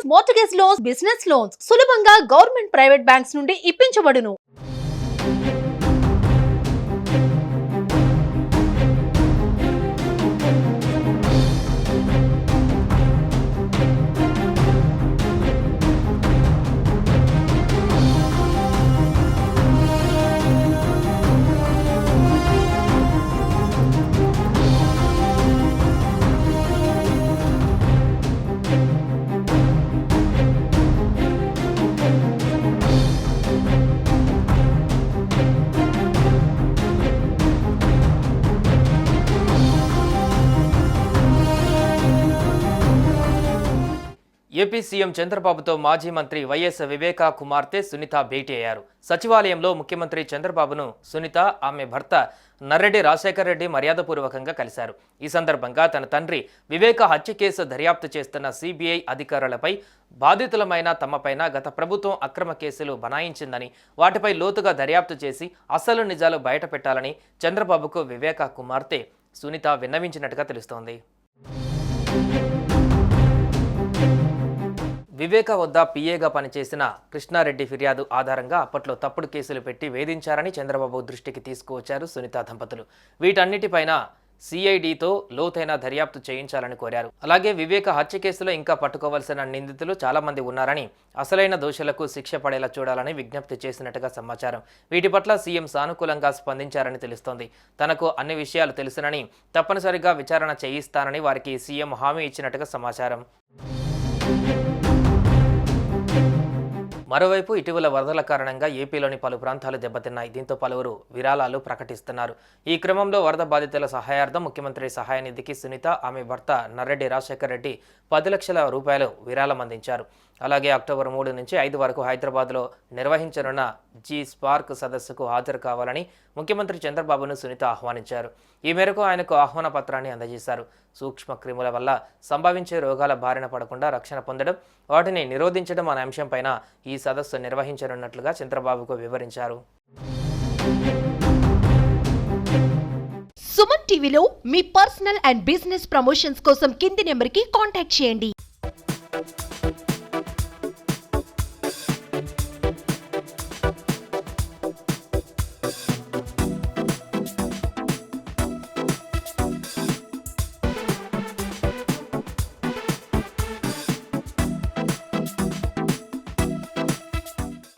Loans mortgage loans business loans సులభంగా government private banks నుండి ఇప్పించబడును. ఏపీ సీఎం చంద్రబాబుతో మాజీ మంత్రి వైఎస్ వివేకా కుమార్తె సునీత భేటీ అయ్యారు. సచివాలయంలో ముఖ్యమంత్రి చంద్రబాబును సునీత ఆమె భర్త నర్రెడ్డి రాజశేఖర రెడ్డి మర్యాదపూర్వకంగా కలిశారు. ఈ సందర్భంగా తన తండ్రి వివేక హత్య కేసు దర్యాప్తు చేస్తున్న సిబిఐ అధికారులపై బాధితులమైన తమపైన గత ప్రభుత్వం అక్రమ కేసులు బనాయించిందని వాటిపై లోతుగా దర్యాప్తు చేసి అసలు నిజాలు బయటపెట్టాలని చంద్రబాబుకు వివేకా కుమార్తె సునీత విన్నవించినట్టుగా తెలుస్తోంది. వివేక వద్ద పీఏగా పనిచేసిన కృష్ణారెడ్డి ఫిర్యాదు ఆధారంగా అప్పట్లో తప్పుడు కేసులు పెట్టి వేధించారని చంద్రబాబు దృష్టికి తీసుకువచ్చారు సునీత దంపతులు. వీటన్నిటిపైన సిఐడితో లోతైన దర్యాప్తు చేయించాలని కోరారు. అలాగే వివేక హత్య కేసులో ఇంకా పట్టుకోవాల్సిన నిందితులు చాలా మంది ఉన్నారని అసలైన దోషులకు శిక్ష పడేలా చూడాలని విజ్ఞప్తి చేసినట్టుగా సమాచారం. వీటి పట్ల సీఎం సానుకూలంగా స్పందించారని తెలుస్తోంది. తనకు అన్ని విషయాలు తెలుసునని తప్పనిసరిగా విచారణ చేయిస్తానని వారికి సీఎం హామీ ఇచ్చినట్టుగా సమాచారం. మరోవైపు ఇటీవల వరదల కారణంగా ఏపీలోని పలు ప్రాంతాలు దెబ్బతిన్నాయి. దీంతో పలువురు విరాళాలు ప్రకటిస్తున్నారు. ఈ క్రమంలో వరద బాధితుల సహాయార్థం ముఖ్యమంత్రి సహాయ నిధికి సునీత ఆమె భర్త నర్రెడ్డి రాజశేఖర్ రెడ్డి పది లక్షల రూపాయలు విరాళం అందించారు. అలాగే అక్టోబర్ మూడు నుంచి ఐదు వరకు హైదరాబాద్లో నిర్వహించనున్న జీ స్పార్క్ సదస్సుకు హాజరు కావాలని ముఖ్యమంత్రి చంద్రబాబును సునీత ఆహ్వానించారు. ఈ మేరకు ఆయనకు ఆహ్వాన పత్రాన్ని అందజేశారు. సూక్ష్మ క్రిముల వల్ల సంభవించే రోగాల బారిన పడకుండా రక్షణ పొందడం వాటిని నిరోధించడం అనే అంశంపైన ఈ సదస్సు నిర్వహించనున్నట్లుగా చంద్రబాబుకు వివరించారు. సుమన్ టీవీలో మీ పర్సనల్ అండ్ బిజినెస్ ప్రమోషన్స్ కోసం కింది నెంబర్కి కాంటాక్ట్ చేయండి.